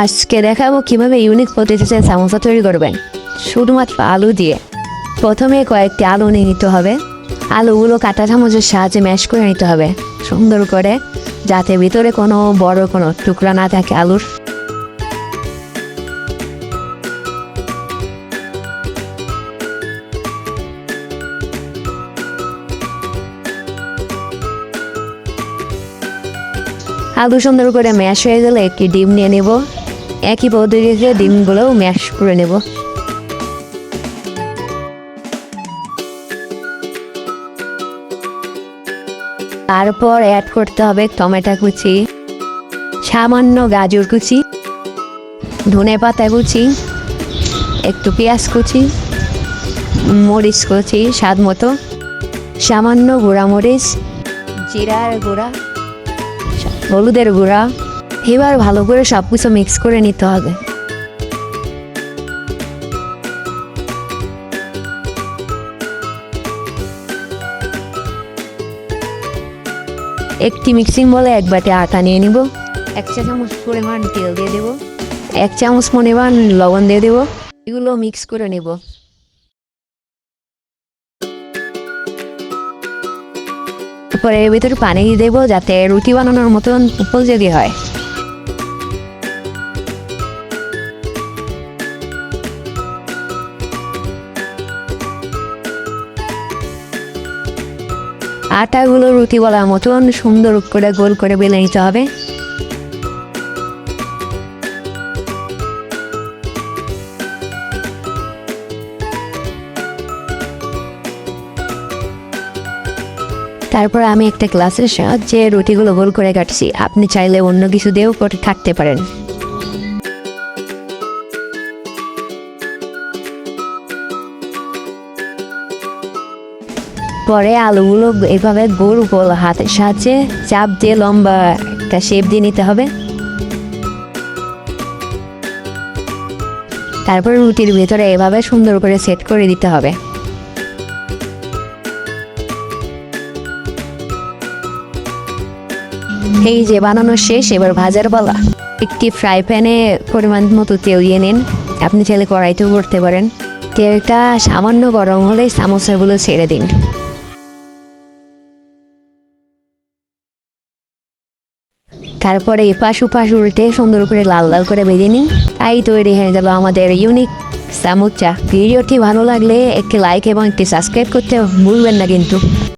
আজকে দেখাবো কীভাবে ইউনিক পদ্ধতিতে সামোসা তৈরি করবেন। শুধুমাত্র আলু দিয়ে। প্রথমে কয়েকটি আলু নিয়ে নিতে হবে। আলুগুলো কাঁটা চামচের সাহায্যে ম্যাশ করে নিতে হবে। সুন্দর করে, যাতে ভিতরে কোনো বড় কোনো টুকরা না থাকে আলুর। আলু সুন্দর করে ম্যাশ হয়ে গেলে একটি ডিম নিয়ে নেব। একই পদ্ধতিতে ডিমগুলোও ম্যাশ করে নেব। তারপর অ্যাড করতে হবে টমেটো কুচি, সামান্য গাজর কুচি, ধনে পাতা কুচি, একটু পেঁয়াজ কুচি, মরিচ কুচি স্বাদ মতো, সামান্য গুঁড়া মরিচ জিরার গুঁড়া, হলুদের গুঁড়া এবার ভালো করে সব কিছু মিক্স করে নিতে হবে। একটি মিক্সিং বলে এক বাটি আটা নিয়ে নিব, এক চা চামচ পরিমাণ তেল দিয়ে দেব, এক চামচ পরিমাণ লবণ দিয়ে দেব, এগুলো মিক্স করে নেব। তারপরে এর ভিতরে পানি দিয়ে দেবো যাতে রুটি বানানোর মতন উপযোগী হয়। আটাগুলো রুটি বলার মতন সুন্দর করে গোল করে বেলে নিতে হবে। তারপর আমি একটা গ্লাসের সাহায্যে রুটিগুলো গোল করে কাটছি। আপনি চাইলে অন্য কিছু দিয়েও থাকতে পারেন। পরে আলুগুলো এভাবে গোল গোল হাতের সাহায্যে চাপ দিয়ে লম্বা একটা শেপ দিয়ে নিতে হবে। তারপর রুটির ভেতরে এভাবে সুন্দর করে সেট করে দিতে হবে। এই যে বানানো শেষ, এবার ভাজার বলা একটি ফ্রাই প্যানে পরিমাণ মতো তেল দিয়ে নিন। আপনি চাইলে কড়াইতেও করতে পারেন। তেলটা সামান্য গরম হলে সামোসাগুলো ছেড়ে দিন। তারপরে এপাশ উপাশ উল্টে সুন্দর করে লাল লাল করে বেঁধে নিই তাই তৈরি হয়ে যাবে আমাদের ইউনিক সামুচা ভিডিওটি ভালো লাগলে একটি লাইক এবং একটি সাবস্ক্রাইব করতে ভুলবেন না কিন্তু।